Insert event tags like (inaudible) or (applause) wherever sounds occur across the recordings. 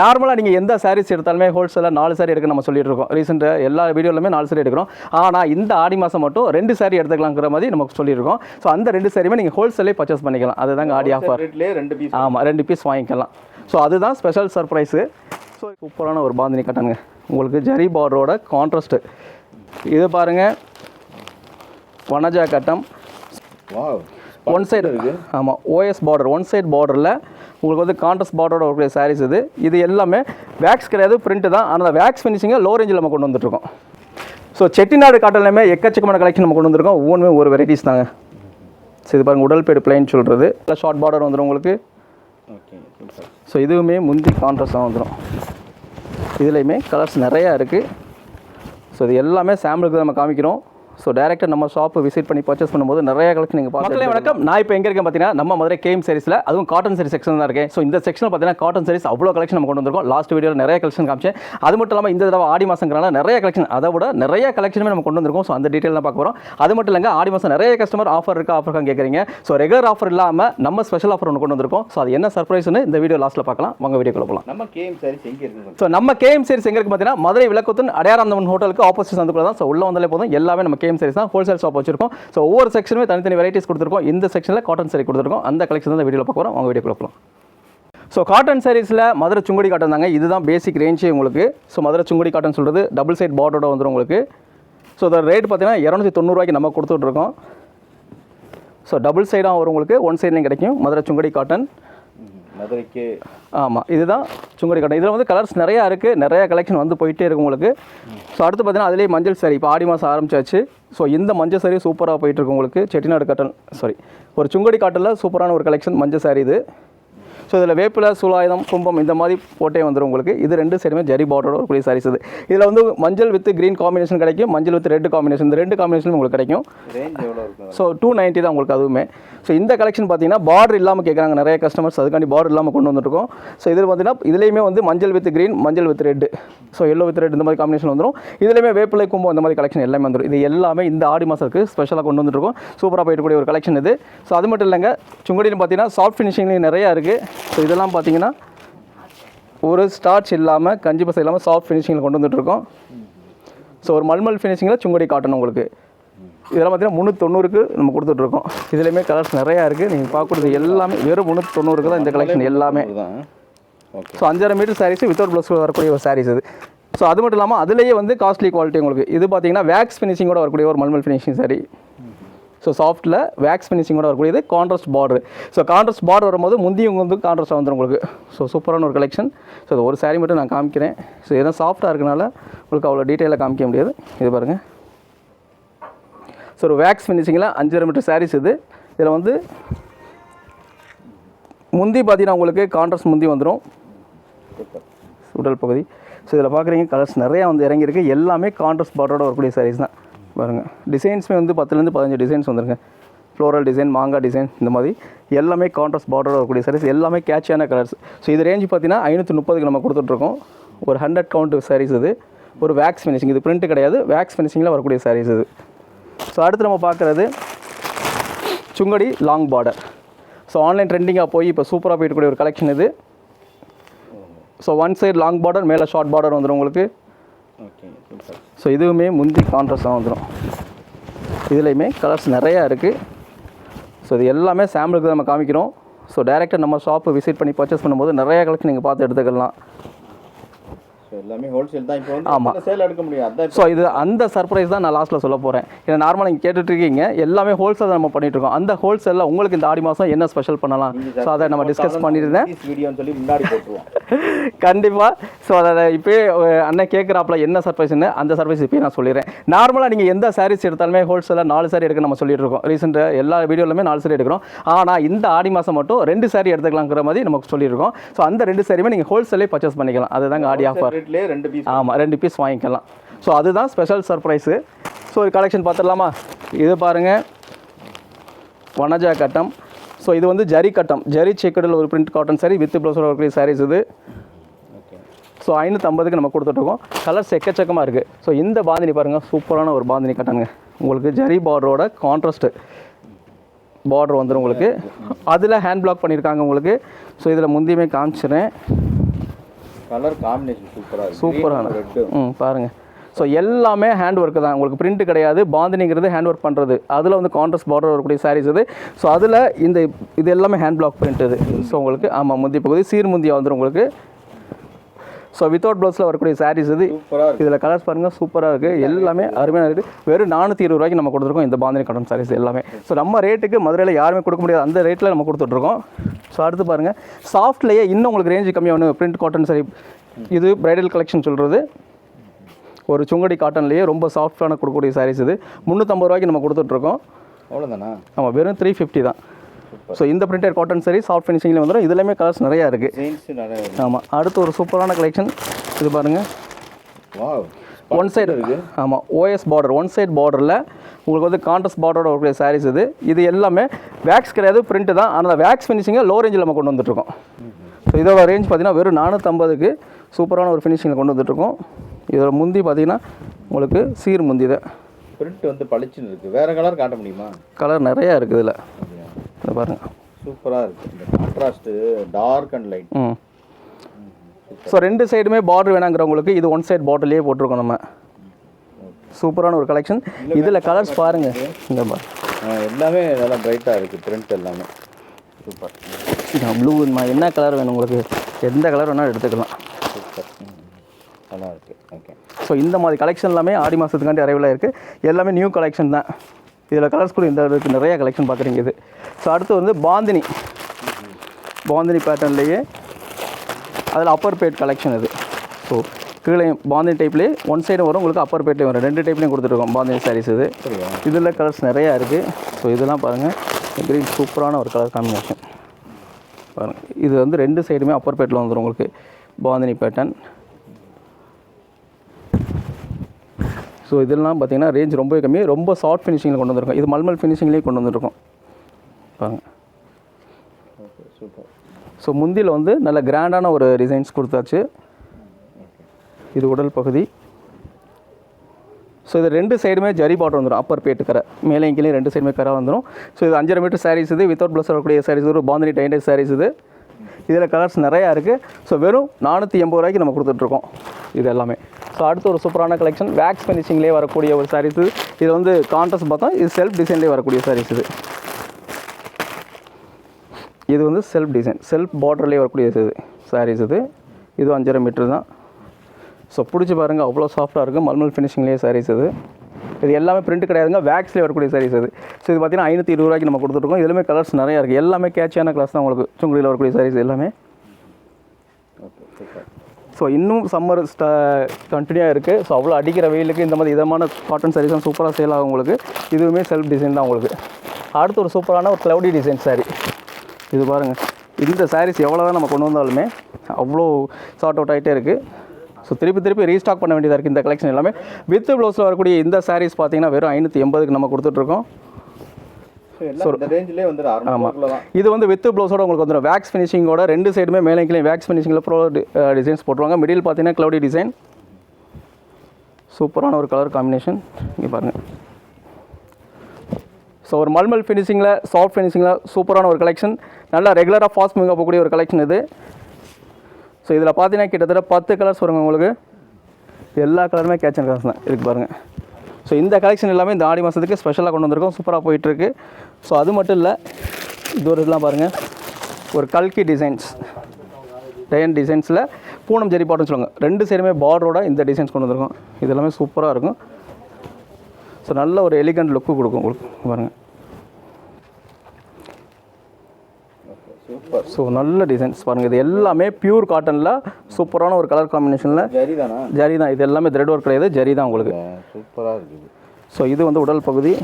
நார்மலாக நீங்கள் எந்த சாரீஸ் எடுத்தாலுமே ஹோல்சேலாக நாலு சாரி எடுக்க நம்ம சொல்லிட்டு இருக்கோம். ரீசெண்டாக எல்லா வீடியோலுமே நாலு சாரி எடுக்கிறோம். ஆனால் இந்த ஆடி மாதம் மட்டும் ரெண்டு சாரி எடுத்துக்கலாங்கிற மாதிரி நமக்கு சொல்லியிருக்கோம் ஸோ அந்த ரெண்டு சாரியுமே நீங்கள் ஹோல்சேலே பர்ச்சேஸ் பண்ணிக்கலாம். அதுதாங்க ஆடி ஆஃபர் ரெண்டு பீஸ் ஆமாம் ரெண்டு பீஸ் வாங்கிக்கலாம். ஸோ அதுதான் ஸ்பெஷல் சர்ப்ரைஸு ஸோ சூப்பரான ஒரு பாந்தினி கட்டனுங்க உங்களுக்கு ஜரி பார்டரோட கான்ட்ராஸ்ட்டு இது பாருங்கள் வனஜா கட்டம். ஒன் சைடு ஆமாம் ஓஎஸ் பார்டர் ஒன் சைடு பார்டரில் உங்களுக்கு வந்து கான்ட்ராஸ்ட் பார்டரோட இருக்கிற சாரீஸ் இது. இது எல்லாமே வேக்ஸ் கிடையாது பிரிண்ட் தான். ஆனால் அந்த வேக்ஸ் ஃபினிஷிங்கை லோ ரேஞ்சில் நம்ம கொண்டு வந்துட்டுருக்கோம். ஸோ செட்டிநாடு காட்டன்லையுமே எக்கச்சக்கமான கலெக்ஷன் நம்ம கொண்டு வந்திருக்கோம். ஒவ்வொன்றுமே ஒரு வெரைட்டிஸ் தாங்க. ஸோ இது பாருங்கள் உடல் பேடு பிளைன் சொல்கிறது இல்லை ஷார்ட் பார்டர் வந்துடும் உங்களுக்கு. ஸோ இதுவுமே முந்தி கான்ட்ராஸ்டாக வந்துடும் இதுலேயுமே கலர்ஸ் நிறையா இருக்குது ஸோ இது எல்லாமே சாம்பிளுக்கு நம்ம காமிக்கிறோம். ஸோ டேரெக்டாக நம்ம ஷாப்பு விசிட் பண்ணி பர்ச்சேஸ் பண்ணும்போது நிறைய கலெக்ஷன் நீங்கள் பார்க்கலாம் வணக்கம். நான் இப்போ எங்கே இருக்கேன் பார்த்தீங்கன்னா நம்ம மதுரை கேம் சீரிஸில் அதுவும் காட்டன் சரி செக்ஷன் தான் இருக்கேன். ஸோ இந்த செக்ஷனில் பார்த்தீங்கன்னா காட்டன் sarees அவ்வளோ கலெக்ஷன் நம்ம கொண்டு வந்திருக்கோம். லாஸ்ட் வீடியோவில் நிறைய கலெக்ஷன் காமிச்சேன். அது மட்டும் இல்லாமல் இந்த தடவை ஆடி மாதங்கிறனால நிறைய கலெக்ஷன் அதை விட நிறைய கலெக்ஷனுமே நம்ம கொண்டு வந்திருக்கோம். ஸோ அந்த டீட்டெயில் தான் பார்க்க போகிறோம் அது மட்டும் இல்லைங்க ஆடி மாதம் நிறைய கஸ்டமர் ஆஃபர் இருக்கா ஆஃபர் இருக்கான்னு கேட்குறீங்க ஸோ ரெகுலர் ஆஃபர் இல்லாமல் நம்ம ஸ்பெஷல் ஆஃபர் ஒன்று கொண்டு வந்திருக்கோம். ஸோ அது என்ன சர்ப்ரைஸ்னு இந்த வீடியோ லாஸ்ட்டில் பார்க்கலாம். வாங்க வீடியோக்குள்ள போகலாம் நம்ம கேம் சாரீஸ் எங்கே இருக்குது ஸோ நம்ம கேஎம் சீரிஸ் எங்க இருக்கு பார்த்தீங்கன்னா மதுரை விளக்குத்தன் அடையாராந்தவன் ஹோட்டலுக்கு ஆப்போசிட் சந்துக்குள்ள தான். ஸோ உள்ள வந்தாலே போதும். எல்லாமே நம்ம கேஎம் சீரிஸ் தான் ஹோல்சேல் ஷாப் வச்சிருக்கோம். ஸோ ஒவ்வொரு செக்ஷனுமே தனித்தனி வெரைட்டிஸ் கொடுத்துருக்கோம். இந்த செக்ஷனில் காட்டன் சரி கொடுத்துருக்கோம். அந்த கலெக்ஷன் தான் வீடியோவில் பார்க்க போகிறோம் அவங்க வீடியோ போகலாம் ஸோ காட்டன் சாரீஸில் மதுரை சுங்குடி காட்டன் தாங்க. இதுதான் பேசிக் ரேஞ்சே உங்களுக்கு. ஸோ மதுரை சுங்குடி காட்டன் சொல்கிறது டபுள் சைட் பார்டரோட வந்துடும் உங்களுக்கு. ஸோ இதோட ரேட் பார்த்தீங்கன்னா இரநூத்தி தொண்ணூறுவாய்க்கு நம்ம கொடுத்துட்ருக்கோம் ஸோ டபுள் சைடாக வரும் உங்களுக்கு. ஒன் சைட்லேயும் கிடைக்கும். மதுரை சுங்குடி காட்டன் மதுரைக்கு. ஆமாம் இதுதான் சுங்குடி காட்டன் இதில் வந்து கலர்ஸ் நிறையா இருக்குது நிறையா கலெக்ஷன் வந்து போயிட்டே இருக்கும் உங்களுக்கு. ஸோ அடுத்து பார்த்தீங்கன்னா அதுலேயே மஞ்சள் சரி இப்போ ஆடி மாதம் ஆரம்பிச்சாச்சு. ஸோ இந்த மஞ்சள் சாரி சூப்பராக போயிட்டுருக்கு உங்களுக்கு. செட்டிநாடு காட்டன் சாரி ஒரு சுங்குடி காட்டனில் சூப்பரான ஒரு கலெக்ஷன் மஞ்சள் சாரி இது. ஸோ இதில் வேப்பிலை சூலாயுதம் கும்பம் இந்த மாதிரி போட்டே வந்துடும் உங்களுக்கு. இது ரெண்டு சைடுமே ஜரி பார்டரோட வரக்கூடிய சாரீஸ் இது. இதில் வந்து மஞ்சள் வித் க்ரீன் காம்பினேஷன் கிடைக்கும் மஞ்சள் வித் ரெட் காம்பினேஷன் இந்த ரெண்டு காம்பினேஷன் உங்களுக்கு கிடைக்கும். ஸோ டூ நைன்ட்டி தான் உங்களுக்கு அதுவுமே. ஸோ இந்த கலெக்ஷன் பார்த்தீங்கன்னா பார்டர் இல்லாமல் கேட்குறாங்க நிறைய கஸ்டமர்ஸ் அதுக்காண்டி பார்டர் இல்லாமல் கொண்டு வந்துருக்கோம் ஸோ இதில் பார்த்தீங்கன்னா இதுலேயுமே வந்து மஞ்சள் வித் க்ரீன் மஞ்சள் with red so yellow with red இந்த மாதிரி காம்பினேஷன் வந்துடும் இதுலேயுமே வேப்பிலை கும்பம் இந்த மாதிரி கலெக்ஷன் எல்லாமே வந்துடும் இது எல்லாமே இந்த ஆடி மாதத்துக்கு ஸ்பெஷலாக கொண்டு வந்துருக்கோம் சூப்பராக போயிட்டு கூடிய ஒரு கலெக்ஷன் இது. ஸோ அது மட்டும் இல்லைங்க. சுங்குடின்னு பார்த்தீங்கன்னா சாஃப்ட் ஃபினிஷிங்லேயும் நிறையா இருக்குது ஸோ இதெல்லாம் பார்த்தீங்கன்னா ஒரு ஸ்டார்ச் இல்லாமல் கஞ்சி பசை இல்லாமல் சாஃப்ட் ஃபினிஷிங்கில் கொண்டு வந்துட்டுருக்கோம். ஸோ ஒரு மல்மல் ஃபினிஷிங்கில் சுங்குடி காட்டன் உங்களுக்கு. இதெல்லாம் பார்த்தீங்கன்னா முந்நூற்றி தொண்ணூறுக்கு நம்ம கொடுத்துட்ருக்கோம் இதுலேயுமே கலர்ஸ் நிறையா இருக்குது நீங்கள் பார்க்குறது எல்லாமே வெறும் முந்நூற்றி தொண்ணூறுக்கு தான் இந்த கலெக்ஷன் எல்லாமே. ஸோ அஞ்சரை மீட்டர் சாரீஸ் வித்தவுட் ப்ளஸ் வரக்கூடிய ஒரு சாரீஸ் இது. ஸோ அது மட்டும் இல்லாமல் அதுலேயே வந்து காஸ்ட்லி குவாலிட்டி உங்களுக்கு. இது பார்த்தீங்கன்னா வேக்ஸ் ஃபினிஷிங்கோட வரக்கூடிய ஒரு மல்மல் ஃபினிஷிங் சாரி ஸோ சாஃப்ட்டில் வேக்ஸ் ஃபினிஷிங்கோட வரக்கூடியது contrast border so contrast border வரும்போது முந்தியும் வந்து கான்ட்ராஸ்ட் வந்துடும் உங்களுக்கு. ஸோ சூப்பரான ஒரு கலெக்ஷன் ஸோ இது ஒரு saree மட்டும் நான் காமிக்கிறேன். ஸோ இதெல்லாம் சாஃப்ட்டாக இருக்கனால உங்களுக்கு அவ்வளோ டீட்டெயிலாக காமிக்க முடியாது. இது பாருங்கள் ஸோ ஒரு வேக்ஸ் ஃபினிஷிங்கில் அஞ்சரை மீட்டர் சாரீஸ் இது. இதில் வந்து முந்தி பார்த்தீங்கன்னா உங்களுக்கு கான்ட்ராஸ்ட் முந்தி வந்துடும் உடல் பகுதி. ஸோ இதில் பார்க்குறீங்க கலர்ஸ் நிறையா வந்து இறங்கியிருக்கு. எல்லாமே கான்ட்ராஸ்ட் பார்டரோட வரக்கூடிய சாரீஸ் தான். பாருங்கள் டிசைன்ஸுமே வந்து பத்துலேருந்து பதினஞ்சு டிசைன்ஸ் வந்துருங்க ஃப்ளோரல் டிசைன் மாங்காய் டிசைன் இந்த மாதிரி. எல்லாமே கான்ட்ராஸ்ட் பார்டரோட வரக்கூடிய சாரீஸ் எல்லாமே கேட்சியான கலர்ஸ் ஸோ இது ரேஞ்ச் பார்த்தீங்கன்னா ஐநூற்றி முப்பதுக்கு நம்ம கொடுத்துட்ருக்கோம். ஒரு ஹண்ட்ரட் கவுண்ட் சாரீஸ் இது. ஒரு வேக்ஸ் ஃபினிஷிங் இது பிரிண்ட் கிடையாது. வேக்ஸ் ஃபினிஷிங்கில் வரக்கூடிய சாரீஸ் இது. ஸோ அடுத்து நம்ம பார்க்குறது sungudi long border so online ட்ரெண்டிங்காக போய் இப்போ சூப்பராக போயிட்டுக்கூடிய ஒரு கலெக்ஷன் இது. So one side long border மேலே ஷார்ட் பார்டர் வந்துடும் உங்களுக்கு. ஓகே சார் ஸோ இதுவுமே முந்தி கான்ட்ராஸ்டாக வந்துடும் இதுலேயுமே கலர்ஸ் நிறையா இருக்குது ஸோ இது எல்லாமே சாம்பிளுக்கு தான் நம்ம காமிக்கிறோம். ஸோ டேரெக்டாக நம்ம ஷாப்பு விசிட் பண்ணி பர்ச்சேஸ் பண்ணும்போது நிறையா கலெக்ஷன் நீங்கள் பார்த்து எடுத்துக்கலாம். எல்லாமே ஹோல்சேல் தான். இப்போ ஆமா. வந்து சேல் எடுக்க முடியும் அதான் ஸோ இது அந்த சர்ப்ரைஸ் தான் நான் லாஸ்ட்டில் சொல்ல போகிறேன் ஏன்னா நார்மலாக நீங்கள் கேட்டுட்ருக்கீங்க. எல்லாமே ஹோல்சேல் நம்ம பண்ணிட்டு இருக்கோம் அந்த ஹோல்சேலில் உங்களுக்கு இந்த ஆடி மாதம் என்ன ஸ்பெஷல் பண்ணலாம்? ஸோ அதை நம்ம டிஸ்கஸ் பண்ணியிருந்தேன். வீடியோன்னு சொல்லி முன்னாடி போட்டுருவோம். (laughs) கண்டிப்பாக ஸோ அதை இப்போயே அண்ணன் கேட்குறாப்புல என்ன சர்ப்ரைஸ்னு அந்த சர்ப்ரைஸ் இப்போயே நான் சொல்லிடுறேன். நார்மலாக நீங்கள் எந்த சாரீஸ் எடுத்தாலுமே ஹோல்சேலாக நாலு சாரி எடுக்க நம்ம சொல்லிட்டு இருக்கோம் ரீசெண்டாக எல்லா வீடியோலுமே நாலு சாரி எடுக்கிறோம். ஆனால் இந்த ஆடி மாதம் மட்டும் ரெண்டு சாரி எடுத்துக்கலாங்கிற மாதிரி நமக்கு சொல்லியிருக்கோம். ஸோ அந்த ரெண்டு சாரியுமே நீங்கள் ஹோல்சேலே பர்ச்சேஸ் பண்ணிக்கலாம். அதுதாங்க ஆடி ஆஃபர் ரேட்லேயே ரெண்டு பீஸ் ஆமாம் ரெண்டு பீஸ் வாங்கிக்கலாம். ஸோ அதுதான் ஸ்பெஷல் சர்ப்ரைஸு ஸோ ஒரு கலெக்ஷன் பார்த்துடலாமா? இது பாருங்கள் வனஜா கட்டம். ஸோ இது வந்து ஜரி கட்டம். ஜரி செக்கடில் ஒரு பிரிண்ட் காட்டன் சாரி வித் ப்ளவுஸோட வரக்கூடிய சாரீஸ் இது. ஸோ ஐநூற்றம்பதுக்கு நம்ம கொடுத்துட்ருக்கோம். கலர்ஸ் எக்கச்சக்கமாக இருக்குது ஸோ இந்த பாந்தினி பாருங்கள் சூப்பரான ஒரு பாந்தினி கட்டனுங்க உங்களுக்கு ஜரி பார்டரோட கான்ட்ராஸ்ட்டு பார்டர் வந்துடும் உங்களுக்கு. அதில் ஹேண்ட் பிளாக் பண்ணியிருக்காங்க உங்களுக்கு. ஸோ இதில் முந்தியுமே காமிச்சிடுறேன். கலர் காம்பினேஷன் சூப்பரா இருக்கு. சூப்பரான ம் பாருங்கள் ஸோ எல்லாமே ஹேண்ட் ஒர்க்கு தான். உங்களுக்கு பிரிண்ட் கிடையாது. பாந்தினிங்கிறது ஹேண்ட் ஒர்க் பண்ணுறது அதில் வந்து கான்ட்ரஸ்ட் பார்டர் வரக்கூடிய சாரீஸ் இது. ஸோ அதில் இந்த இது எல்லாமே ஹேண்ட் பிளாக் பிரிண்ட் இது. ஸோ உங்களுக்கு ஆமாம் முந்தி பகுதி சீர் முந்தியா வந்துடும் உங்களுக்கு. ஸோ வித்தவுட் ப்ளவுஸில் வரக்கூடிய சாரீஸ் இது. இதில் கலர்ஸ் பாருங்கள் சூப்பராக இருக்குது எல்லாமே அருமையாக இருக்குது வெறும் நானூற்றி இருபது ரூபாய்க்கு நம்ம கொடுத்துருக்கோம் இந்த பாந்தினி காட்டன் சாரீஸ் எல்லாமே. ஸோ நம்ம ரேட்டுக்கு மதுரையில் யாருமே கொடுக்க முடியாது. அந்த ரேட்டில் நம்ம கொடுத்துட்ருக்கோம். ஸோ அடுத்து பாருங்கள் சாஃப்ட்லேயே இன்னும் உங்களுக்கு ரேஞ்சு கம்மியாக பிரிண்ட் காட்டன் சாரி இது பிரைடல் கலெக்ஷன் சொல்கிறது ஒரு சுங்கடி காட்டன்லேயே ரொம்ப சாஃப்டான கொடுக்கக்கூடிய சாரீஸ் இது. முந்நூற்றம்பது ரூபாய்க்கு நம்ம கொடுத்துட்ருக்கோம். அவ்வளோதானா ஆமாம் வெறும் த்ரீ ஃபிஃப்டி தான். ஸோ இந்த பிரிண்டட் காட்டன் சாரி சாஃப்ட் ஃபினிஷிங்கில் வந்துடும் இதுலேயுமே கலர்ஸ் நிறையா இருக்குது. ஆமாம் அடுத்து ஒரு சூப்பரான கலெக்ஷன் இது பாருங்கள் ஒன் சைடு ஆமாம் ஓஎஸ் பார்டர் ஒன் சைடு பார்டரில் உங்களுக்கு வந்து கான்ட்ரஸ்ட் பார்டரோட வரக்கூடிய சாரீஸ் இது. இது எல்லாமே வேக்ஸ் கிடையாது பிரிண்ட் தான். ஆனால் வேக்ஸ் ஃபினிஷிங்கை லோ ரேஞ்சில் நம்ம கொண்டு வந்துட்டுருக்கோம். ஸோ இதோட ரேஞ்ச் பார்த்தீங்கன்னா வெறும் நானூற்றம்பதுக்கு சூப்பரான ஒரு ஃபினிஷிங்கில் கொண்டு வந்துட்டுருக்கோம். இதோட முந்தி பார்த்தீங்கன்னா உங்களுக்கு சீர் முந்தி தான். பிரிண்ட் வந்து பளிச்சுன்னு இருக்கு. வேற கலர் காட்ட முடியுமா? கலர் நிறையா இருக்குது இதில். இதை பாருங்கள் சூப்பரா இருக்கு. இந்த contrast dark and light hmm. So ரெண்டு சைடுமே பார்டர் வேணாங்கிறவங்களுக்கு இது ஒன் சைடு பார்டர்லேயே போட்டிருக்கோம் நம்ம. சூப்பரான ஒரு கலெக்ஷன் இதில் கலர்ஸ் பாருங்கள் இந்த பாரு. எல்லாமே நல்லா பிரைட்டா இருக்கு பிரிண்ட் எல்லாமே. சூப்பர். ப்ளூ என்ன கலர் வேணும் உங்களுக்கு? எந்த கலர் வேணாலும் எடுத்துக்கலாம். சூப்பர். நல்லா இருக்கு. ஓகே. ஸோ இந்த மாதிரி கலெக்ஷன் எல்லாமே ஆடி மாதத்துக்காண்டி அரைவில் இருக்குது எல்லாமே நியூ கலெக்ஷன் தான். இதில் கலர்ஸ் கூட இந்த இதுக்கு நிறைய கலெக்ஷன் பார்க்குறீங்க இது. ஸோ அடுத்து வந்து பாந்தினி. பாந்தினி பேட்டர்ன்லேயே அதில் அப்பர் பேட் கலெக்ஷன் இது. ஸோ கீழே பாந்தினி டைப்லேயே ஒன் சைடு வரும் உங்களுக்கு அப்பர் பேட்லேயும் வரும். ரெண்டு டைப்லேயும் கொடுத்துருக்கோம் பாந்தினி சாரீஸ் இது. இதில் கலர்ஸ் நிறையா இருக்குது ஸோ இதெல்லாம் பாருங்கள் க்ரீன் சூப்பரான ஒரு கலர் காம்பினேஷன் பாருங்கள் இது வந்து ரெண்டு சைடுமே அப்பர் பேட்டில் வந்துடும் உங்களுக்கு பாந்தினி பேட்டர்ன் ஸோ இதெல்லாம் பார்த்தீங்கன்னா ரேஞ்ச் ரொம்ப கம்மி. ரொம்ப சாஃப்ட் ஃபினிஷிங்கில் கொண்டு வந்திருக்கோம். இது மல்மல் ஃபினிஷிங்லேயே கொண்டு வந்திருக்கோம். சூப்பர் ஸோ முந்தியில் வந்து நல்ல கிராண்டான ஒரு டிசைன்ஸ் கொடுத்தாச்சு. இது உடல் பகுதி. ஸோ இது ரெண்டு சைடுமே ஜரி பாட்டம் வந்துடும் அப்பர் பேட்டு கரை. மேலே கீழே ரெண்டு சைடுமே கரை வந்துடும் ஸோ இது அஞ்சரை மீட்டர் சாரீஸ் இது. வித்தவுட் ப்ளஸ் வரக்கூடிய சாரீஸ் ஒரு பாந்தினி டைண்டட் சாரீஸ் இது. இதில் கலர்ஸ் நிறையா இருக்குது ஸோ வெறும் நானூற்றி எண்பது ரூபாய்க்கு நம்ம கொடுத்துட்ருக்கோம். இது எல்லாமே. ஸோ அடுத்து ஒரு சூப்பரான கலெக்ஷன் வேக்ஸ் ஃபினிஷிங்லேயே வரக்கூடிய ஒரு சாரீஸ் இது. வந்து கான்ட்ரஸ்ட் பார்த்தா இது செல்ஃப் டிசைன்லேயே வரக்கூடிய சாரீஸ் இது. இது வந்து செல்ஃப் டிசைன் செல்ஃப் பார்டர்லேயே வரக்கூடிய இது சாரீஸ் இது. இது அஞ்சரை மீட்டர் தான். ஸோ பிடிச்சி பாருங்கள் அவ்வளோ சாஃப்டாக இருக்கும் மல்மல் ஃபினிஷிங்லேயே சாரீஸ் இது. இது எல்லாமே பிரிண்ட் கிடையாதுங்க. வேக்ஸ்லேயே வரக்கூடிய சாரீஸ் இது ஸோ இது பார்த்தீங்கன்னா ஐநூற்றி இருபது ரூபாய்க்கு நம்ம கொடுத்துருக்கோம் இதுலேயுமே கலர்ஸ் நிறையா இருக்குது எல்லாமே கேட்சியான கலர்ஸ் தான் உங்களுக்கு சுங்குடியில் வரக்கூடிய சாரீஸ் எல்லாமே. ஸோ இன்னும் சம்மர் ஸ்டா கண்டினியூவாக இருக்குது ஸோ அவ்வளோ அடிக்கிற வெயிலுக்கு இந்த மாதிரி இதமான காட்டன் சாரீஸ்லாம் சூப்பராக சேல் ஆகும் உங்களுக்கு. இதுவுமே செல்ஃப் டிசைன் தான் உங்களுக்கு. அடுத்து ஒரு சூப்பரான ஒரு க்ளவுடி டிசைன் saree. இது பாருங்கள் இந்த சாரீஸ் எவ்வளோ தான் நம்ம கொண்டு வந்தாலுமே அவ்வளோ சார்ட் அவுட் ஆகிட்டே இருக்குது ஸோ திருப்பி திருப்பி ரீஸ்டாக் பண்ண வேண்டியதாக இருக்குது இந்த கலெக்ஷன் எல்லாமே. வித் ப்ளவுஸில் வரக்கூடிய இந்த சாரீஸ் பார்த்தீங்கன்னா வெறும் ஐநூற்றி எண்பதுக்கு நம்ம கொடுத்துட்ருக்கோம். இது வந்து வித் ப்ளவுஸோட உங்களுக்கு வந்துடும் வேக்ஸ் ஃபினிஷிங்கோட ரெண்டு சைடுமே மேலே கீழே வேக்ஸ் ஃபினிஷிங்கில் ப்ரோ டிசைன்ஸ் போட்டுருவாங்க. மிடில் பார்த்தீங்கன்னா க்ளவுடி டிசைன் சூப்பரான ஒரு கலர் காம்பினேஷன் இங்கே பாருங்கள் ஸோ ஒரு மல்மல் ஃபினிஷிங்கில் சாஃப்ட் ஃபினிஷிங்கில் சூப்பரான ஒரு கலெக்ஷன் நல்லா ரெகுலராக ஃபாஸ்ட் மூவிங் போகக்கூடிய ஒரு கலெக்ஷன் இது. ஸோ இதில் பார்த்தீங்கன்னா கிட்டத்தட்ட பத்து கலர்ஸ் வருங்க உங்களுக்கு. எல்லா கலருமே கேட்ச் அண்ட் கலர்ஸ் தான். இருக்கு பாருங்கள் ஸோ இந்த கலெக்ஷன் எல்லாமே இந்த ஆடி மாதத்துக்கு ஸ்பெஷலாக கொண்டு வந்திருக்கோம். சூப்பராக போயிட்டுருக்கு. ஸோ அது மட்டும் இல்லை இது ஒரு இதெல்லாம் பாருங்கள் ஒரு கல்கி டிசைன்ஸ் டயன் டிசைன்ஸில் பூனம் ஜெரி சொல்லுவாங்க. ரெண்டு சைடுமே பார்டரோட இந்த டிசைன்ஸ் கொண்டு வந்திருக்கோம். இது எல்லாமே சூப்பராக இருக்கும். ஸோ நல்ல ஒரு எலிகண்ட் லுக்கு கொடுக்கும் உங்களுக்கு. பாருங்கள் சூப்பர். ஸோ நல்ல டிசைன்ஸ் பாருங்கள் இது எல்லாமே பியூர் காட்டனில் சூப்பரான ஒரு கலர் காம்பினேஷனில் ஜரி தானா ஜரி தான் இது எல்லாமே த்ரெட் ஒர்க் கிடையாது ஜரி தான் உங்களுக்கு. சூப்பராக இருக்குது. ஸோ இது வந்து உடல் பகுதி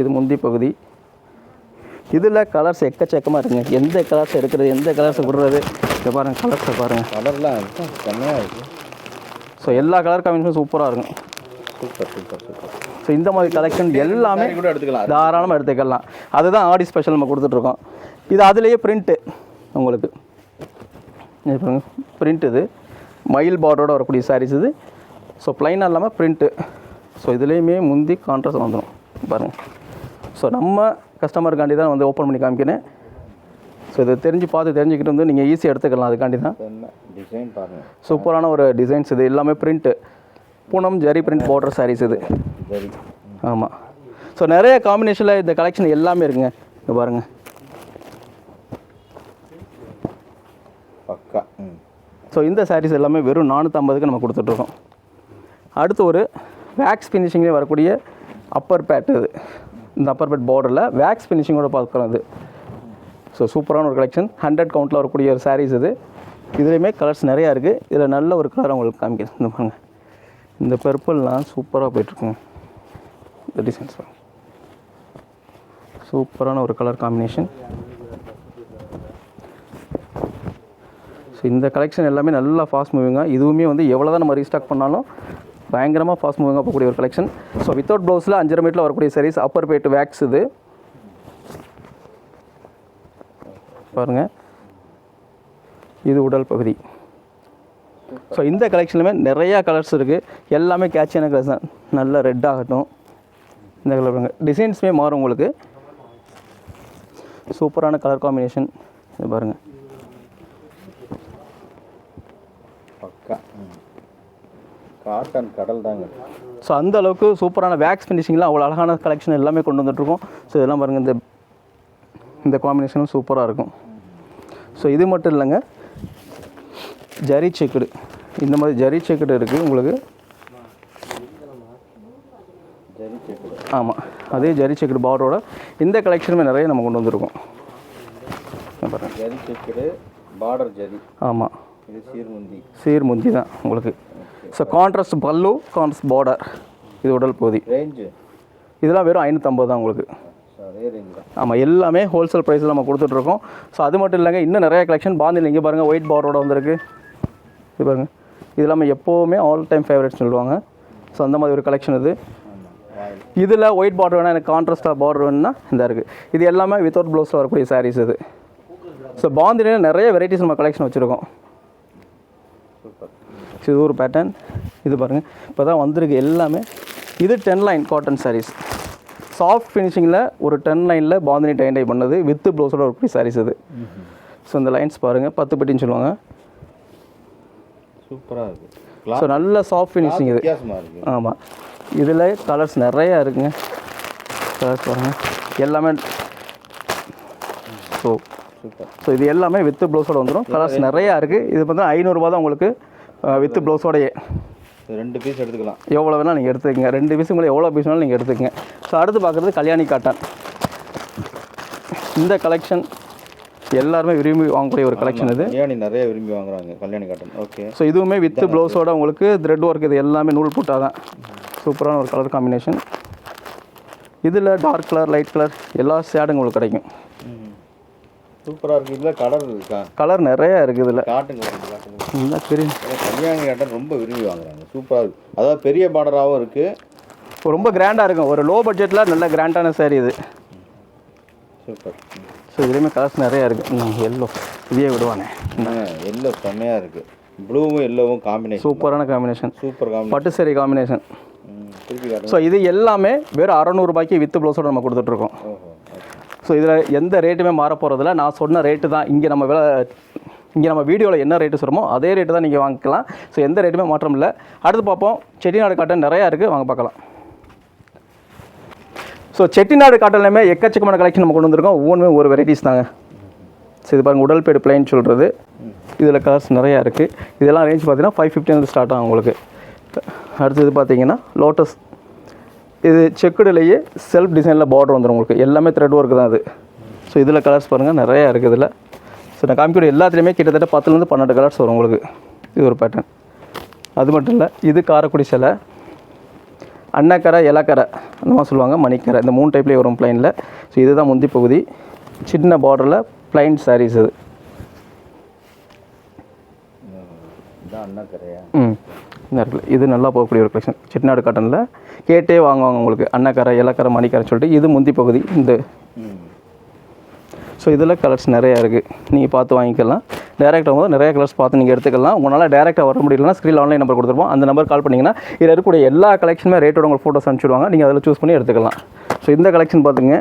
இது முந்தி பகுதி. இதில் கலர்ஸ் எக்கச்சக்கமாக இருக்குங்க. எந்த கலர்ஸ் எடுக்கிறது எந்த கலர்ஸை விடுறது. இதை பாருங்கள் கலர்ஸை பாருங்கள் கலர்லாம் செம்மையாக இருக்குது ஸோ எல்லா கலர் காம்பினேஷனும் சூப்பராக இருக்கும். Super super super. ஸோ இந்த மாதிரி கலெக்ஷன் எல்லாமே கூட எடுத்துக்கலாம். தாராளமாக எடுத்துக்கலாம். அதுதான் ஆடி ஸ்பெஷல் நம்ம கொடுத்துட்ருக்கோம் இது அதுலேயே பிரிண்ட்டு உங்களுக்கு. பிரிண்ட் இது. மயில் பார்டரோட வரக்கூடிய சாரீஸ் இது. ஸோ ப்ளைனாக இல்லாமல் பிரிண்ட்டு ஸோ இதுலேயுமே முந்தி கான்ட்ராஸ்ட் வந்துடும் பாருங்கள் ஸோ நம்ம கஸ்டமருக்காண்டி தான் வந்து ஓப்பன் பண்ணி காமிக்கிறேன். ஸோ இதை தெரிஞ்சு பார்த்து தெரிஞ்சுக்கிட்டு வந்து நீங்கள் ஈஸியாக எடுத்துக்கலாம் அதுக்காண்டி தான் டிசைன் பாருங்க. சூப்பரான ஒரு டிசைன்ஸ் இது. எல்லாமே print Poonam zari print border sarees இது. ஆமாம் ஸோ நிறைய காம்பினேஷனில் இந்த கலெக்ஷன் எல்லாமே இருக்குங்க. இங்க பாருங்கள் பக்கா ம் ஸோ இந்த சாரீஸ் எல்லாமே வெறும் நானூற்றம்பதுக்கு நம்ம கொடுத்துட்ருக்கோம். அடுத்து ஒரு வேக்ஸ் ஃபினிஷிங்லேயே வரக்கூடிய அப்பர் பேட் இது. இந்த அப்பர் பேட் பார்டரில் வேக்ஸ் ஃபினிஷிங்கோட பார்க்குறோம் இது. ஸோ சூப்பரான ஒரு கலெக்ஷன் ஹண்ட்ரட் கவுண்ட்டில் வரக்கூடிய ஒரு சாரீஸ் இது. இதுலேயுமே கலர்ஸ் நிறையா இருக்குது இதில் நல்ல ஒரு கலர் உங்களுக்கு காமிக்கிறேன். இந்த பாருங்க. இந்த பர்பிள்லாம் சூப்பராக போயிட்டுருக்குங்க இந்த டிசைன்ஸ் சூப்பரான ஒரு கலர் காம்பினேஷன் ஸோ இந்த கலெக்ஷன் எல்லாமே நல்லா ஃபாஸ்ட் மூவிங்காக இதுவுமே வந்து எவ்வளோ தான் நம்ம ரீஸ்டாக் பண்ணாலும் பயங்கரமாக ஃபாஸ்ட் மூவிங்காக போகக்கூடிய ஒரு கலெக்ஷன் ஸோ வித்தவுட் ப்ளவுஸில் அஞ்சரை மீட்டரில் வரக்கூடிய சரீஸ் அப்பர் பேட் வேக்ஸ் இது. பாருங்கள் இது உடல் பகுதி. ஸோ இந்த கலெக்ஷன்லுமே நிறையா கலர்ஸ் இருக்குது எல்லாமே கேட்சியான கலர்ஸ் தான். நல்ல ரெட் ஆகட்டும். இந்த கலர் பாருங்கள் டிசைன்ஸுமே மாறும் உங்களுக்கு. சூப்பரான கலர் காம்பினேஷன் இது பாருங்கள் பக்கா ம் காட்டன் கடல் தாங்க. ஸோ அந்த அளவுக்கு சூப்பரான வேக்ஸ் ஃபினிஷிங்லாம் அவ்வளோ அழகான கலெக்ஷன் எல்லாமே கொண்டு வந்துட்டுருக்கோம் ஸோ இதெல்லாம் பாருங்கள் இந்த இந்த காம்பினேஷனும் சூப்பராக இருக்கும். ஸோ இது மட்டும் இல்லைங்க. ஜரி செக்குடு. இந்த மாதிரி ஜரி செக்குடு இருக்குது உங்களுக்கு. ஆமாம் அதே ஜரி செக்குடு பார்டரோட இந்த கலெக்ஷனுமே நிறைய நம்ம கொண்டு வந்திருக்கோம். Zari checked border zari. ஆமாம் இது சீர்முந்தி. சீர் முந்தி தான் உங்களுக்கு. ஸோ கான்ட்ராஸ்ட் பல்லு கான்ட்ராஸ்ட் பார்டர் இது உடல் பகுதி. ரேஞ்சு இதெல்லாம் வெறும் ஐநூற்றம்பது தான் உங்களுக்கு. ஆமாம் எல்லாமே ஹோல்சேல் ப்ரைஸில் நம்ம கொடுத்துட்ருக்கோம் ஸோ அது மட்டும் இல்லைங்க இன்னும் நிறைய கலெக்ஷன் பாந்தில் இங்கே பாருங்கள் ஒயிட் பார்டரோட வந்திருக்கு. இது பாருங்கள் இது இல்லாமல் எப்போவுமே ஆல் டைம் ஃபேவரட்ஸ் சொல்லுவாங்க. ஸோ அந்த மாதிரி ஒரு கலெக்ஷன் இது. இதில் ஒயிட் பார்டர் வேணால் எனக்கு கான்ட்ராஸ்டாக பார்டர் வேணும்னா இந்த இருக்குது இது எல்லாமே வித்தவுட் ப்ளவுஸில் வரக்கூடிய சாரீஸ் இது. ஸோ பாந்திலே நிறைய வெரைட்டிஸ் நம்ம கலெக்ஷன் வச்சுருக்கோம். இது ஒரு பேட்டர்ன் இது பாருங்கள் இப்போ தான் வந்திருக்கு எல்லாமே. இது ten line cotton sarees soft ஃபினிஷிங்கில் ஒரு டென் லைனில் பாந்தினி டைன் டை பண்ணது வித் ப்ளவுஸோட வரக்கூடிய சாரீஸ் இது. ஸோ இந்த லைன்ஸ் பாருங்கள் பத்து பெட்டின்னு சொல்லுவாங்க. சூப்பராக இருக்குது ஸோ நல்ல சாஃப்ட் ஃபினிஷிங் இது. ஆமாம் இதில் கலர்ஸ் நிறையா இருக்குங்க. கலர்ஸ் பாருங்கள் எல்லாமே ஸோ சூப்பர். ஸோ இது எல்லாமே வித் ப்ளவுஸோட வந்துடும் கலர்ஸ் நிறையா இருக்குது இது பார்த்தா ஐநூறுரூபா தான் உங்களுக்கு வித் ப்ளவுஸோடையே. ரெண்டு பீஸ் எடுத்துக்கலாம். எவ்வளோ வேணால் நீங்கள் எடுத்துக்கங்க. ரெண்டு பீஸ் உங்களுக்கு எவ்வளோ பீஸ் வேணாலும் நீங்கள் எடுத்துக்கங்க. ஸோ அடுத்து பார்க்குறது கல்யாணி காட்டன் இந்த கலெக்ஷன் எல்லாருமே விரும்பி வாங்கக்கூடிய ஒரு கலெக்ஷன் இது. கல்யாணி நிறைய விரும்பி வாங்குறாங்க கல்யாணி காட்டன் ஓகே ஸோ இதுவுமே வித் ப்ளவுஸோட உங்களுக்கு த்ரெட் ஒர்க் இது எல்லாமே நூல் போட்டா தான் சூப்பரான ஒரு கலர் காம்பினேஷன் இதில் டார்க் கலர் லைட் கலர் எல்லா ஷேடும் உங்களுக்கு கிடைக்கும். சூப்பராக இருக்குது இதில் கலர் இருக்கா? கலர் நிறையா இருக்குது இதில். காட்டுங்க. இந்த பெரிய கல்யாணி காட்டன் ரொம்ப விரும்பி வாங்குறாங்க. சூப்பராக இருக்குது அதாவது பெரிய பார்டராகவும் இருக்குது ரொம்ப கிராண்டாக இருக்கும். ஒரு லோ பட்ஜெட்டில் நல்ல கிராண்டான saree இது. சூப்பர். ஸோ இதுலேயுமே கலர்ஸ் நிறையா இருக்குது எல்லோ இதையே விடுவானே. எல்லோ செம்மையாக இருக்குது ப்ளூவும் எல்லோவும் காம்பினேஷன் சூப்பரான காம்பினேஷன் சூப்பர் காம்பினேஷன் பட்டு saree காம்பினேஷன் ஸோ இது எல்லாமே வெறும் அறநூறுபாய்க்கு வித் ப்ளவுஸோட நம்ம கொடுத்துட்ருக்கோம். ஸோ இதில் எந்த ரேட்டுமே மாற போகிறதில்ல நான் சொன்ன ரேட்டு தான் இங்கே நம்ம விலை இங்கே நம்ம வீடியோவில் என்ன ரேட்டு சொல்கிறோமோ அதே ரேட்டு தான் நீங்கள் வாங்கிக்கலாம். ஸோ எந்த ரேட்டுமே மாற்றம் இல்லை. அடுத்து பார்ப்போம். செட்டிநாடு காட்டன் நிறையா இருக்குது வாங்க பார்க்கலாம். ஸோ செட்டிநாடு காட்டன்லையுமே எக்கச்சக்கமான கலெக்ஷன் நம்ம கொண்டு வந்திருக்கோம். ஒவ்வொன்றுமே ஒரு வெரைட்டிஸ் தாங்க. ஸோ இது பாருங்கள் உடல் பேடு பிளைன் சொல்கிறது இதில் கலர்ஸ் நிறையா இருக்குது இதெல்லாம் ரேஞ்ச் பார்த்தீங்கன்னா ஃபைவ் ஃபிஃப்டிலேருந்து ஸ்டார்ட் ஆகும் உங்களுக்கு. அடுத்தது பார்த்தீங்கன்னா லோட்டஸ் இது செக்குடுலேயே செல்ஃப் டிசைனில் பார்டர் வந்துடும் உங்களுக்கு. எல்லாமே த்ரெட் ஒர்க் தான் அது ஸோ இதில் கலர்ஸ் பாருங்கள் நிறையா இருக்குது இதில். ஸோ நான் காமிக்கிற எல்லாத்துலேயுமே கிட்டத்தட்ட பத்துலேருந்து பன்னெண்டு கலர்ஸ் வரும் உங்களுக்கு. இது ஒரு பேட்டர்ன் அது மட்டும் இல்லை இது காரக்குடி சிலை அன்னக்கரை இலக்கரை அந்த மாதிரி சொல்லுவாங்க மணிக்கரை. இந்த மூணு டைப்லேயே வரும் ப்ளைனில் ஸோ இதுதான் முந்தி பகுதி. சின்ன பார்டரில் ப்ளைன் sarees இது ம். இந்த இருக்குல்ல. இது நல்லா போகக்கூடிய ஒரு கலெக்ஷன் செட்டிநாடு காட்டனில் கேட்டே வாங்குவாங்க உங்களுக்கு. அன்னக்கரை இலக்கரை மணிக்கரை சொல்லிட்டு இது முந்தி பகுதி. இந்த ஸோ இதில் கலர்ஸ் நிறையா இருக்குது நீங்கள் பார்த்து வாங்கிக்கலாம். டேரெக்டாக வந்து நிறைய கலர்ஸ் பார்த்து நீங்கள் எடுத்துக்கலாம். உங்களால் டேரெக்டாக வர முடியலன்னா ஸ்க்ரீன் ஆன்லைன் நம்பர் கொடுத்துருப்போம். அந்த நம்பர் கால் பண்ணிங்கன்னா இதில் இருக்கக்கூடிய எல்லா கலெக்ஷனுமே ரேட்டோட உங்களுக்கு ஃபோட்டோஸ் அனுப்பிச்சிடுவாங்க. நீங்கள் அதில் சூஸ் பண்ணி எடுத்துக்கலாம். ஸோ இந்த கலெக்ஷன் பார்த்துங்க.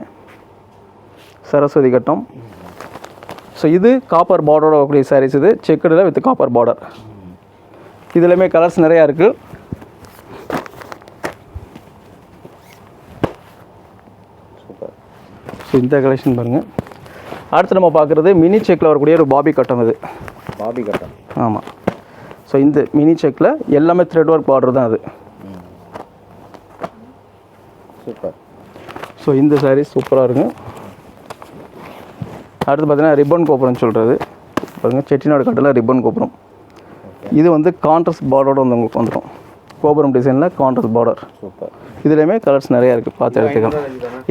சரஸ்வதி கட்டம். ஸோ இது காப்பர் பார்டரோட வரக்கூடிய சாரீஸ் இது. செக்குடில் வித் காப்பர் பார்டர் இதுலையுமே கலர்ஸ் நிறையா இருக்குது சூப்பர் ஸோ இந்த கலெக்ஷன் பாருங்கள் அடுத்து நம்ம பார்க்குறது மினி செக்கில் வரக்கூடிய ஒரு பாபி கட்டம் இது. பாபி கட்டன் ஆமாம் ஸோ இந்த மினி செக்கில் எல்லாமே த்ரெட் ஒர்க் பார்டர் தான் அது. சூப்பர். ஸோ இந்த saree சூப்பராக இருக்கும் அடுத்து பார்த்தீங்கன்னா ரிப்பன் கோபுரம்னு சொல்கிறது பாருங்கள் செட்டிநாடு கட்டில் ரிப்பன் கோபுரம். இது வந்து கான்ட்ரஸ்ட் பார்டரோட வந்து உங்களுக்கு வந்துடும் கோபுரம் டிசைனில் கான்ட்ரஸ்ட் பார்டர் சூப்பர். இதுலேயுமே கலர்ஸ் நிறையா இருக்குது பார்த்து எடுத்துக்கலாம்.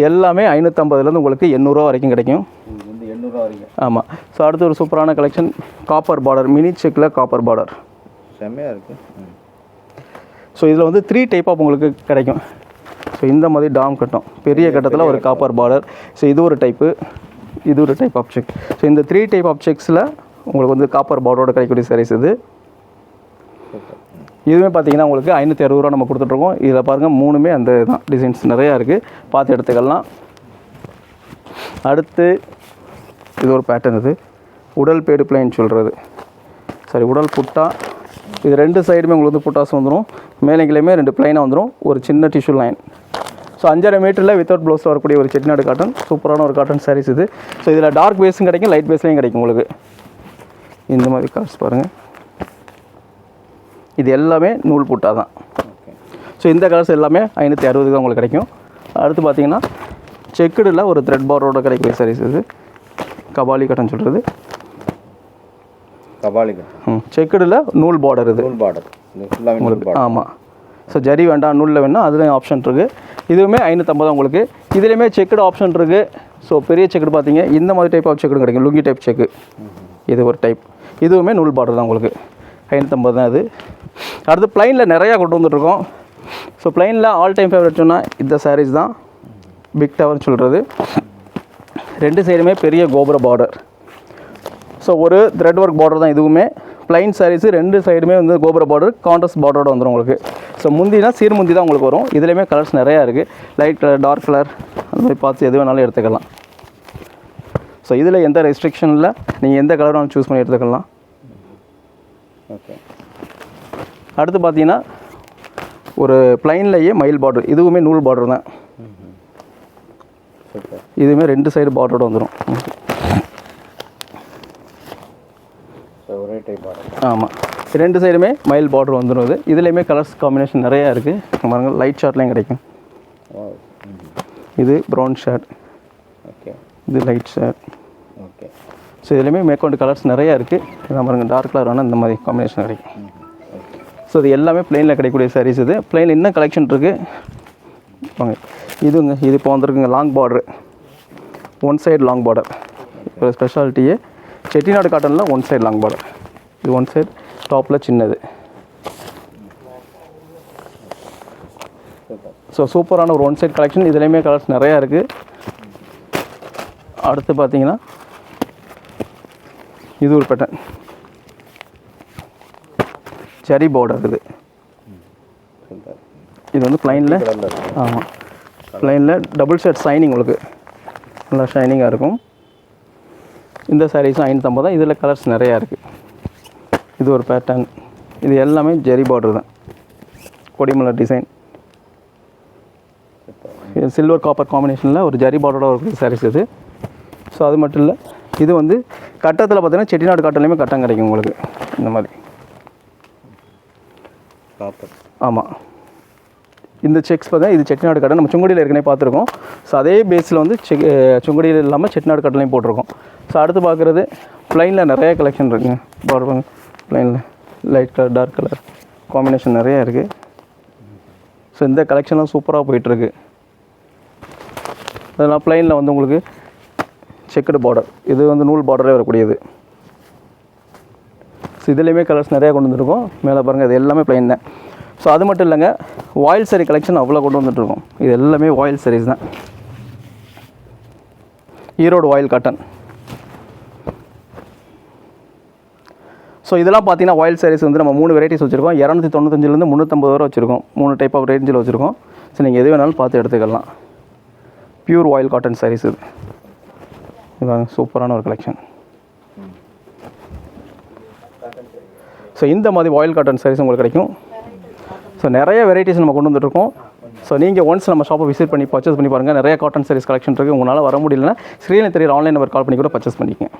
எல்லாமே ஐநூற்றம்பதுலேருந்து உங்களுக்கு எண்ணூறுரூவா வரைக்கும் கிடைக்கும். எண்ணூறுரூவா வரைக்கும் ஆமாம் ஸோ அடுத்து ஒரு சூப்பரான கலெக்ஷன் காப்பர் பார்டர் மினி செக்கில் காப்பர் பார்டர் செம்மையாக இருக்குது ஸோ இதில் வந்து த்ரீ டைப் ஆஃப் உங்களுக்கு கிடைக்கும். ஸோ இந்த மாதிரி டாம் கட்டம். பெரிய கட்டத்தில் ஒரு காப்பர் பார்டர் ஸோ இது ஒரு டைப்பு இது ஒரு டைப் ஆஃப் செக் ஸோ இந்த த்ரீ டைப் ஆஃப் செக்ஸில் உங்களுக்கு வந்து காப்பர் பார்டரோட கிடைக்கக்கூடிய sarees இது. இதுவுமே பார்த்தீங்கன்னா உங்களுக்கு ஐநூற்றி அறுபது ரூபா நம்ம கொடுத்துட்ருக்கோம். இதில் பாருங்கள் மூணுமே அந்த தான் டிசைன்ஸ் நிறையா இருக்குது பார்த்து எடுத்துக்கலாம். அடுத்து இது ஒரு பேட்டர்ன் இது. உடல் பேடு பிளைன் சொல்கிறது சரி உடல் புட்டா? இது ரெண்டு சைடுமே உங்களுக்கு வந்து புட்டாஸ் வந்துடும் மேலேங்கிலையுமே ரெண்டு பிளைனாக வந்துடும் ஒரு சின்ன டிஷ்யூ லைன் ஸோ அஞ்சரை மீட்டரில் வித்தவுட் ப்ளவுஸ் வரக்கூடிய ஒரு செட்டிநாடு காட்டன் சூப்பரான ஒரு காட்டன் சாரீஸ் இது. ஸோ இதில் டார்க் பேஸும் கிடைக்கும் லைட் பேஸ்லையும் கிடைக்கும் உங்களுக்கு. இந்த மாதிரி கலர்ஸ் பாருங்கள் இது எல்லாமே நூல் புட்டா தான். ஸோ இந்த கலர்ஸ் எல்லாமே ஐநூற்றி அறுபது தான் உங்களுக்கு கிடைக்கும். அடுத்து பார்த்தீங்கன்னா செக்குடில் ஒரு த்ரெட் பாரோட கிடைக்கிற சாரீஸ் இது. கபாலி கட்டன் சொல்கிறது கபாலி கட்டன் ம் செக்குடில் நூல் பார்டர் இது. நூல் பார்டர் பார்டர் ஆமாம் ஸோ ஜரி வேண்டாம் நூலில் வேணால் அதுலேயும் ஆப்ஷன் இருக்குது இதுவுமே ஐநூற்றம்பது உங்களுக்கு. இதுலேயுமே செக்குடு ஆப்ஷன் இருக்குது ஸோ பெரிய செக்குடு பார்த்தீங்க இந்த மாதிரி டைப் ஆஃப் செக்குடு கிடைக்கும். Lungi type check. இது ஒரு டைப் இதுவுமே நூல் பார்டர் தான் உங்களுக்கு. ஐநூற்றம்பது தான் இது. அடுத்து ப்ளைனில் நிறையா கொண்டு வந்துட்ருக்கோம் ஸோ ப்ளைனில் ஆல் டைம் ஃபேவரட் சொன்னால் இந்த sarees தான். பிக் டவர்னு சொல்கிறது ரெண்டு சைடுமே பெரிய கோபுர பார்டர் ஸோ ஒரு த்ரெட் ஒர்க் பார்டர் தான் இதுவுமே. ப்ளைன் sarees ரெண்டு சைடுமே வந்து கோபுர பார்டர் கான்ட்ரஸ்ட் பார்டரோட வந்துடும் உங்களுக்கு. ஸோ முந்தினா சீர்முந்தி தான் உங்களுக்கு வரும். இதுலேயுமே கலர்ஸ் நிறையா இருக்குது லைட் கலர் டார்க் கலர் அந்த மாதிரி பார்த்து எது வேணாலும் எடுத்துக்கலாம். ஸோ இதில் எந்த ரெஸ்ட்ரிக்ஷன் இல்லை. நீங்கள் எந்த கலர் வேணாலும் சூஸ் பண்ணி எடுத்துக்கலாம். ஓகே அடுத்து பார்த்தீங்கன்னா ஒரு ப்ளைன்லேயே மயில் பார்டர் இதுவுமே நூல் பார்டர் தான். சூப்பர் இதுவுமே ரெண்டு சைடு பார்டரோட வந்துடும் ஒரே டைப் ஆமாம் ரெண்டு சைடுமே மயில் பார்டர் வந்துடும் இது. இதுலேயுமே கலர்ஸ் காம்பினேஷன் நிறையா இருக்குது பாருங்கள் லைட் ஷார்ட்லேயும் கிடைக்கும். இது ப்ரௌன் ஷர்ட் ஓகே இது லைட் ஷர்ட் ஓகே ஸோ இதுலேயுமே மேற்கொண்டு கலர்ஸ் நிறையா இருக்குது இதான் பாருங்க டார்க் கலர் வேணால் இந்த மாதிரி காம்பினேஷன் கிடைக்கும். ஓகே ஸோ இது எல்லாமே ப்ளைனில் கிடைக்கக்கூடிய sarees இது. ப்ளைனில் இன்னும் கலெக்ஷன் இருக்குது வாங்க. இதுங்க இது இப்போ வந்திருக்குங்க long border one side long border இப்போ ஸ்பெஷாலிட்டியே செட்டிநாடு காட்டனில் ஒன் சைடு லாங் பார்டர் இது ஒன் சைடு டாப்பில் சின்னது. ஸோ சூப்பரான ஒரு ஒன் சைட் கலெக்ஷன் இதுலேயுமே கலர்ஸ் நிறையா இருக்குது அடுத்து பார்த்தீங்கன்னா இது ஒரு பேட்டர்ன் செரி பார்டர் இது. இது வந்து ப்ளைனில் ஆமாம் ப்ளைனில் டபுள் ஷர்ட் ஷைனிங் உங்களுக்கு. நல்லா ஷைனிங்காக இருக்கும். இந்த சாரீஸும் ஐநூற்றம்பது தான். இதில் கலர்ஸ் நிறையா இருக்குது இது ஒரு பேட்டர்ன் இது எல்லாமே ஜெரி பார்டர் தான். கொடிமலர் டிசைன் இது சில்வர் காப்பர் காம்பினேஷனில் ஒரு ஜரி பார்டரோட ஒரு சாரீஸ் இது. ஸோ அது மட்டும் இல்லை இது வந்து கட்டத்தில் பார்த்தீங்கன்னா செட்டிநாடு காட்டன்லையுமே கட்டம் கிடைக்கும் உங்களுக்கு. இந்த மாதிரி. காப்பர் ஆமாம் இந்த செக்ஸ் பார்த்தா இது செட்டிநாடு கடை நம்ம சுங்குடியில் ஏற்கனவே பார்த்துருக்கோம். ஸோ அதே பேஸில் வந்து செக் சுங்குடியில் இல்லாமல் செட்டிநாடு கடலையும் போட்டிருக்கோம். ஸோ அடுத்து பார்க்குறது ப்ளைனில் நிறைய கலெக்ஷன் இருக்குங்க. பாருங்க ப்ளைனில் light colour dark colour combination நிறையா இருக்குது ஸோ இந்த கலெக்ஷன்லாம் சூப்பராக போயிட்டுருக்கு. அதெல்லாம் ப்ளைனில் வந்து உங்களுக்கு செக்குடு பார்டர் இது வந்து நூல் பார்டரே வரக்கூடியது. ஸோ இதுலேயுமே கலர்ஸ் நிறையா கொண்டு வந்துருக்கோம். மேலே பாருங்கள் இது எல்லாமே ப்ளைன் தான். ஸோ அது மட்டும் இல்லைங்க வாயில் சரி கலெக்ஷன் அவ்வளோ கொண்டு வந்துட்டுருக்கோம் இது எல்லாமே வாயில் சரீஸ் தான். ஈரோடு வாயில் காட்டன் ஸோ இதெல்லாம் பார்த்தீங்கன்னா வாயில் சாரீஸ் வந்து நம்ம மூணு வெரைட்டிஸ் வச்சுருக்கோம். இரநூத்தி தொண்ணூத்தஞ்சிலேருந்து முந்நூற்றம்பது ரூபா வச்சுருக்கோம். மூணு டைப் ஆஃப் ரேஞ்சில் வச்சுருக்கோம். ஸோ நீங்கள் எது வேணாலும் பார்த்து எடுத்துக்கலாம். பியூர் வாயில் காட்டன் சாரீஸ் இது. இதாங்க சூப்பரான ஒரு கலெக்ஷன் ஸோ இந்த மாதிரி வாயில் காட்டன் சாரீஸ் உங்களுக்கு கிடைக்கும். ஸோ நிறைய வெரைட்டிஸ் நம்ம கொண்டு வந்துட்டுருக்கோம். ஸோ நீங்கள் ஒன்ஸ் நம்ம ஷாப்பை விசிட் பண்ணி பர்ச்சேஸ் பண்ணி பாருங்கள் நிறைய காட்டன் சாரீஸ் கலெக்ஷன் இருக்குது உங்களால் வர முடியலன்னா ஸ்க்ரீனில் தெரியுற ஆன்லைன் நம்பர் கால் பண்ணி கூட பர்ச்சேஸ் பண்ணிக்கங்க.